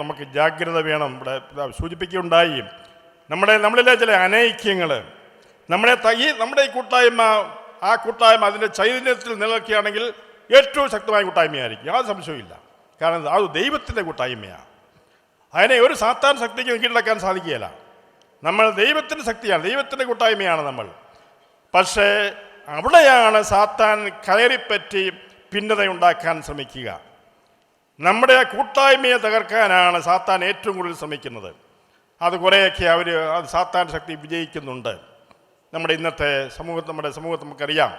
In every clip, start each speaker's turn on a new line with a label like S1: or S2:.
S1: നമുക്ക് ജാഗ്രത വേണം. ഇവിടെ സൂചിപ്പിക്കുകയുണ്ടായി. നമ്മുടെ നമ്മളിലെ ചില അനൈക്യങ്ങൾ നമ്മുടെ ത- ഈ നമ്മുടെ ഈ കൂട്ടായ്മ ആ കൂട്ടായ്മ അതിന്റെ ചൈതന്യത്തിൽ നിലനിൽക്കുകയാണെങ്കിൽ ഏറ്റവും ശക്തമായ കൂട്ടായ്മയായിരിക്കും. യാതൊരു സംശയമില്ല കാരണം അത് ദൈവത്തിന്റെ കൂട്ടായ്മയാണ് അതിനെ ഒരു സാത്താൻ ശക്തിക്ക് കീഴടക്കാൻ സാധിക്കുകയില്ല. നമ്മൾ ദൈവത്തിന്റെ ശക്തിയാണ്. ദൈവത്തിന്റെ കൂട്ടായ്മയാണ് നമ്മൾ. പക്ഷേ അവിടെയാണ് സാത്താൻ കയറിപ്പറ്റി ഭിന്നതയുണ്ടാക്കാൻ ശ്രമിക്കുക. നമ്മുടെ ആ കൂട്ടായ്മയെ തകർക്കാനാണ് സാത്താൻ ഏറ്റവും കൂടുതൽ ശ്രമിക്കുന്നത്. അത് കുറേയൊക്കെ അവർ അത് സാത്താൻ ശക്തി വിജയിക്കുന്നുണ്ട്. നമ്മുടെ ഇന്നത്തെ സമൂഹത്തെ നമ്മുടെ സമൂഹത്തെ നമുക്കറിയാം.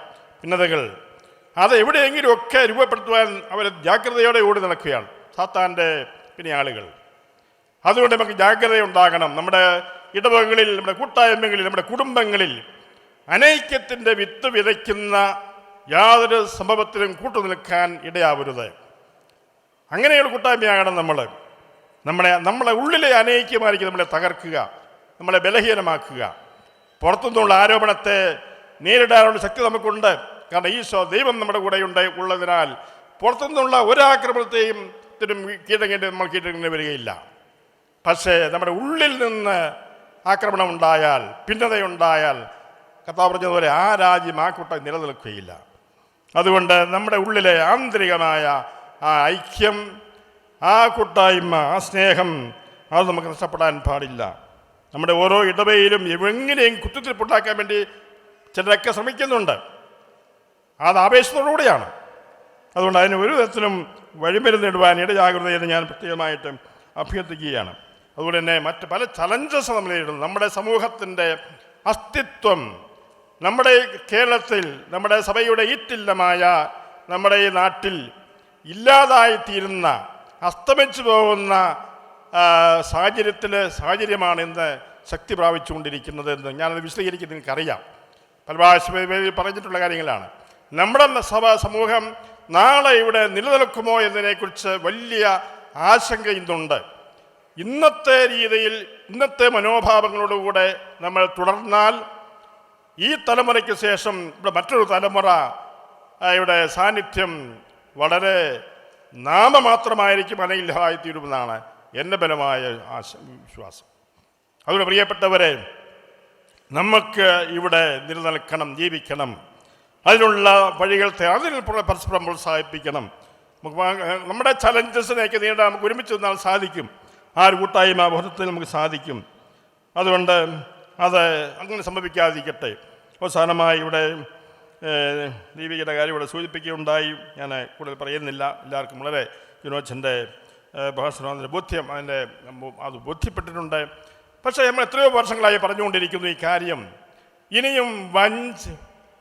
S1: ഭിന്നതകൾ അത് എവിടെയെങ്കിലും ഒക്കെ രൂപപ്പെടുത്തുവാൻ അവർ ജാഗ്രതയോടെ ഓടി നടക്കുകയാണ് സാത്താന്റെ പിന്നെ ആളുകൾ. അതുകൊണ്ട് നമുക്ക് ജാഗ്രത ഉണ്ടാകണം. നമ്മുടെ ഇടവകളിൽ നമ്മുടെ കൂട്ടായ്മകളിൽ നമ്മുടെ കുടുംബങ്ങളിൽ അനൈക്യത്തിന്റെ വിത്ത് വിതയ്ക്കുന്ന യാതൊരു സംഭവത്തിലും കൂട്ടുനിൽക്കാൻ ഇടയാവരുത്. അങ്ങനെയുള്ള കൂട്ടായ്മയാകണം നമ്മൾ നമ്മളെ നമ്മളെ ഉള്ളിലെ അനൈക്യമായിരിക്കും നമ്മളെ തകർക്കുക നമ്മളെ ബലഹീനമാക്കുക. പുറത്തുനിന്നുള്ള ആരോപണത്തെ നേരിടാനുള്ള ശക്തി നമുക്കുണ്ട്. കാരണം ഈശോ ദൈവം നമ്മുടെ കൂടെയുണ്ട് ഉള്ളതിനാൽ പുറത്തുനിന്നുള്ള ഒരാക്രമണത്തെയും ത്തിനും കീഴടങ്ങേണ്ടി നമ്മൾ കീഴടങ്ങേണ്ടി വരികയില്ല. പക്ഷേ നമ്മുടെ ഉള്ളിൽ നിന്ന് ആക്രമണം ഉണ്ടായാൽ ഭിന്നതയുണ്ടായാൽ കർത്താവ് പറഞ്ഞതുപോലെ ആ രാജ്യം ആ കൂട്ടം നിലനിൽക്കുകയില്ല. അതുകൊണ്ട് നമ്മുടെ ഉള്ളിലെ ആന്തരികമായ ആ ഐക്യം ആ കൂട്ടായ്മ ആ സ്നേഹം അത് നമുക്ക് നഷ്ടപ്പെടാൻ പാടില്ല. നമ്മുടെ ഓരോ ഇടവയിലും എങ്ങനെയും കുത്തിത്തിരിപ്പുണ്ടാക്കാൻ വേണ്ടി ചിലരൊക്കെ ശ്രമിക്കുന്നുണ്ട്. അത് ആവേശത്തോടുകൂടിയാണ്. അതുകൊണ്ട് അതിന് ഒരു തരത്തിലും വഴിമരുന്നിടുവാൻ ഇടജാഗ്രതയെന്ന് ഞാൻ പ്രത്യേകമായിട്ട് അഭ്യർത്ഥിക്കുകയാണ്. അതുപോലെ തന്നെ മറ്റ് പല ചലഞ്ചസ് നമ്മൾ നേരിടുന്നു നമ്മുടെ സമൂഹത്തിന്റെ അസ്തിത്വം നമ്മുടെ കേരളത്തിൽ നമ്മുടെ സഭയുടെ ഈറ്റില്ലമായ നമ്മുടെ ഈ നാട്ടിൽ ഇല്ലാതായിത്തീരുന്ന അസ്തമിച്ചു പോകുന്ന സാഹചര്യത്തിൽ സാഹചര്യമാണ് ഇന്ന് ശക്തി പ്രാപിച്ചുകൊണ്ടിരിക്കുന്നത് എന്ന് ഞാനത് വിശദീകരിക്കുന്നത് എനിക്കറിയാം. പല പ്രാവശ്യം പറഞ്ഞിട്ടുള്ള കാര്യങ്ങളാണ്. നമ്മുടെ സഭ സമൂഹം നാളെ ഇവിടെ നിലനിൽക്കുമോ എന്നതിനെക്കുറിച്ച് വലിയ ആശങ്ക ഇന്നുണ്ട്. ഇന്നത്തെ രീതിയിൽ ഇന്നത്തെ മനോഭാവങ്ങളോടുകൂടെ നമ്മൾ തുടർന്നാൽ ഈ തലമുറയ്ക്ക് ശേഷം ഇവിടെ മറ്റൊരു തലമുറ ഇവിടെ സാന്നിധ്യം വളരെ നാമമാത്രമായിരിക്കും അനയില്ലായിത്തീരുമെന്നാണ് എന്റെ ബലമായ ആശ വിശ്വാസം. അതുകൊണ്ട് പ്രിയപ്പെട്ടവരെ നമുക്ക് ഇവിടെ നിലനിൽക്കണം ജീവിക്കണം. അതിനുള്ള വഴികൾ അതിൽ പ്ര- പരസ്പരം പ്രോത്സാഹിപ്പിക്കണം. നമ്മുടെ ചലഞ്ചസിനെയൊക്കെ നേരിടാൻ നമുക്ക് ഒരുമിച്ച് നിന്നാൽ സാധിക്കും. ആ ഒരു കൂട്ടായ്മ ബോധത്തിൽ നമുക്ക് സാധിക്കും. അതുകൊണ്ട് അത് അങ്ങനെ സംഭവിക്കാതിരിക്കട്ടെ. അവസാനമായി ഇവിടെ ദീപികയുടെ കാര്യം ഇവിടെ സൂചിപ്പിക്കുകയുണ്ടായി. ഞാൻ കൂടുതൽ പറയുന്നില്ല. എല്ലാവർക്കും വളരെ വിനോദിന്റെ ഭാഷണം ബോധ്യം അതിന്റെ അത് ബോധ്യപ്പെട്ടിട്ടുണ്ട്. പക്ഷേ നമ്മൾ എത്രയോ വർഷങ്ങളായി പറഞ്ഞുകൊണ്ടിരിക്കുന്നു ഈ കാര്യം. ഇനിയും വഞ്ച്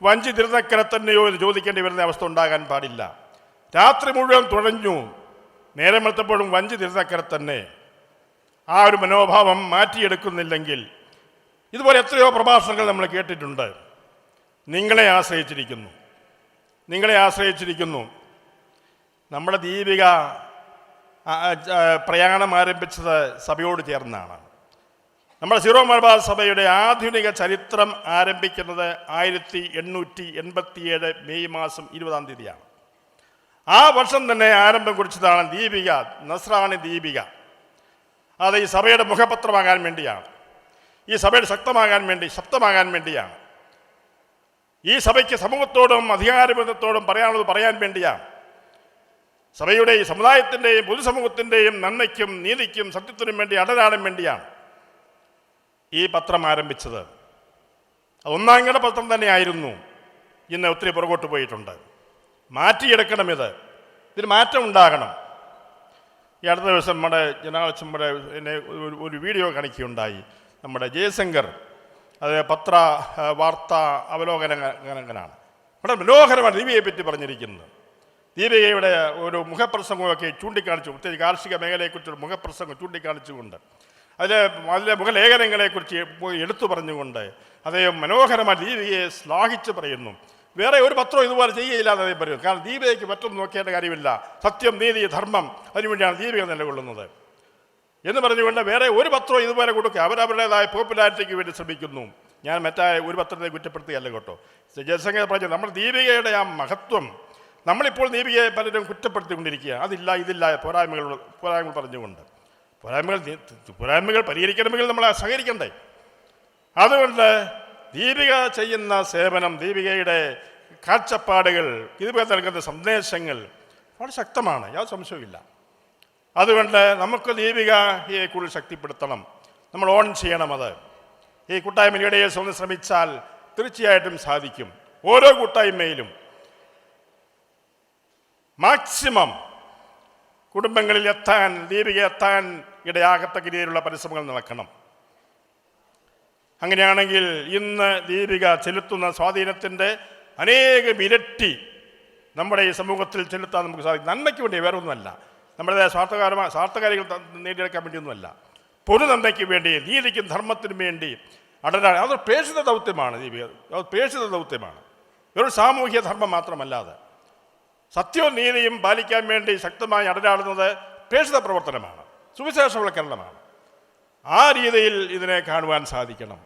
S1: വഞ്ചി തിരുനക്കരെ തന്നെയോ എന്ന് ചോദിക്കേണ്ടി വരുന്ന അവസ്ഥ ഉണ്ടാകാൻ പാടില്ല. രാത്രി മുഴുവൻ തുഴഞ്ഞു. നേരം വെളുത്തപ്പോഴും വഞ്ചി തിരുനക്കരെ തന്നെ. ആ ഒരു മനോഭാവം മാറ്റിയെടുക്കുന്നില്ലെങ്കിൽ ഇതുപോലെ എത്രയോ പ്രഭാഷണങ്ങൾ നമ്മൾ കേട്ടിട്ടുണ്ട്. നിങ്ങളെ ആശ്രയിച്ചിരിക്കുന്നു. നിങ്ങളെ ആശ്രയിച്ചിരിക്കുന്നു. നമ്മുടെ ദീപിക പ്രയാണം ആരംഭിച്ചത് സഭയോട് ചേർന്നാണ്. നമ്മുടെ സീറോ മലബാർ സഭയുടെ ആധുനിക ചരിത്രം ആരംഭിക്കുന്നത് ആയിരത്തി എണ്ണൂറ്റി എൺപത്തിയേഴ് മെയ് മാസം ഇരുപതാം തീയതിയാണ്. ആ വർഷം തന്നെ ആരംഭം കുറിച്ചതാണ് ദീപിക നസ്രാണി ദീപിക. അത് ഈ സഭയുടെ മുഖപത്രമാകാൻ വേണ്ടിയാണ്. ഈ സഭയുടെ ശക്തമാകാൻ വേണ്ടി ശക്തമാകാൻ വേണ്ടിയാണ്. ഈ സഭയ്ക്ക് സമൂഹത്തോടും അധികാരബന്ധത്തോടും പറയാനുള്ളത് പറയാൻ വേണ്ടിയാണ് സഭയുടെയും സമുദായത്തിന്റെയും പൊതുസമൂഹത്തിന്റെയും നന്മയ്ക്കും നീതിക്കും സത്യത്തിനും വേണ്ടി അടരാടാൻ വേണ്ടിയാണ് ഈ പത്രം ആരംഭിച്ചത്. അത് ഒന്നാംകിട പത്രം തന്നെയായിരുന്നു. ഇന്ന് ഒത്തിരി പുറകോട്ട് പോയിട്ടുണ്ട്. മാറ്റിയെടുക്കണം ഇത് ഇതിന് മാറ്റം ഉണ്ടാകണം. ഈ അടുത്ത ദിവസം നമ്മുടെ ജനാളച്ചൻ നമ്മുടെ എന്നെ ഒരു വീഡിയോ കാണിക്കുകയുണ്ടായി. നമ്മുടെ ജയശങ്കർ അത് പത്ര വാർത്ത അവലോകനകനാണ് വളരെ മനോഹരമാണ് ദീപികയെ പറ്റി പറഞ്ഞിരിക്കുന്നത്. ദീപികയുടെ ഒരു മുഖപ്രസംഗമൊക്കെ ചൂണ്ടിക്കാണിച്ചു പ്രത്യേകിച്ച് കാർഷിക മേഖലയെക്കുറിച്ചൊരു മുഖപ്രസംഗം ചൂണ്ടിക്കാണിച്ചുകൊണ്ട്. അതിലെ അതിലെ മുഖലേഖനങ്ങളെക്കുറിച്ച് എടുത്തു പറഞ്ഞുകൊണ്ട് അദ്ദേഹം മനോഹരമായി ദീപികയെ ശ്ലാഘിച്ച് പറയുന്നു. വേറെ ഒരു പത്രവും ഇതുപോലെ ചെയ്യുകയില്ല എന്ന് അദ്ദേഹം പറയുന്നു. കാരണം ദീപികയ്ക്ക് മറ്റൊന്നും നോക്കേണ്ട കാര്യമില്ല. സത്യം നീതി ധർമ്മം അതിനുവേണ്ടിയാണ് ദീപിക നിലകൊള്ളുന്നത്. എന്ന് പറഞ്ഞുകൊണ്ട് വേറെ ഒരു പത്രവും ഇതുപോലെ കൊടുക്കുക. അവരവരുടേതായ പോപ്പുലാരിറ്റിക്ക് വേണ്ടി ശ്രമിക്കുന്നു. ഞാൻ മറ്റായ ഒരു പത്രത്തെ കുറ്റപ്പെടുത്തുകയല്ല കേട്ടോ. ജനസംഖ്യ പറഞ്ഞു നമ്മുടെ ദീപികയുടെ ആ മഹത്വം നമ്മളിപ്പോൾ ദീപികയെ പലരും കുറ്റപ്പെടുത്തിക്കൊണ്ടിരിക്കുക അതില്ല ഇതില്ല പോരായ്മകൾ പോരായ്മകൾ പറഞ്ഞുകൊണ്ട്. പോരായ്മകൾ പോരായ്മകൾ പരിഹരിക്കണമെങ്കിൽ നമ്മൾ സഹകരിക്കണ്ടേ? അതുകൊണ്ട് ദീപിക ചെയ്യുന്ന സേവനം ദീപികയുടെ കാഴ്ചപ്പാടുകൾ ദീപിക നൽകുന്ന സന്ദേശങ്ങൾ വളരെ ശക്തമാണ്. യാതൊരു സംശയവുമില്ല. അതുകൊണ്ട് നമുക്ക് ദീപികയെ കൂടുതൽ ശക്തിപ്പെടുത്തണം. നമ്മൾ ഓൺ ചെയ്യണം അത്. ഈ കൂട്ടായ്മ ലീഡേഴ്സ് ഒന്ന് ശ്രമിച്ചാൽ തീർച്ചയായിട്ടും സാധിക്കും. ഓരോ കൂട്ടായ്മയിലും മാക്സിമം കുടുംബങ്ങളിൽ എത്താൻ ദീപിക എത്താൻ ഇടയാകത്തക്ക രീതിയിലുള്ള പരിശ്രമങ്ങൾ നടക്കണം. അങ്ങനെയാണെങ്കിൽ ഇന്ന് ദീപിക ചെലുത്തുന്ന സ്വാധീനത്തിന്റെ അനേകം ഇരട്ടി നമ്മുടെ ഈ സമൂഹത്തിൽ ചെലുത്താൻ നമുക്ക് സാധിക്കും. നന്മയ്ക്ക് വേണ്ടി വേറെ ഒന്നുമല്ല നമ്മുടെ സ്വാർത്ഥകാരമായ സ്വാർത്ഥകാരികൾ നേടിയെടുക്കാൻ വേണ്ടിയൊന്നുമല്ല. പൊതു നന്മയ്ക്ക് വേണ്ടി നീതിക്കും ധർമ്മത്തിനും വേണ്ടി അടരാ അതൊരു പേഷിത ദൗത്യമാണ് അത് പേഷിത ദൗത്യമാണ്. വെറും സാമൂഹ്യ ധർമ്മം മാത്രമല്ലാതെ സത്യവും നീതിയും പാലിക്കാൻ വേണ്ടി ശക്തമായി അടരാടുന്നത് പേഷിത പ്രവർത്തനമാണ്. സുവിശേഷവൽക്കരണമാണ് ആ രീതിയിൽ ഇതിനെ കാണുവാൻ സാധിക്കണം.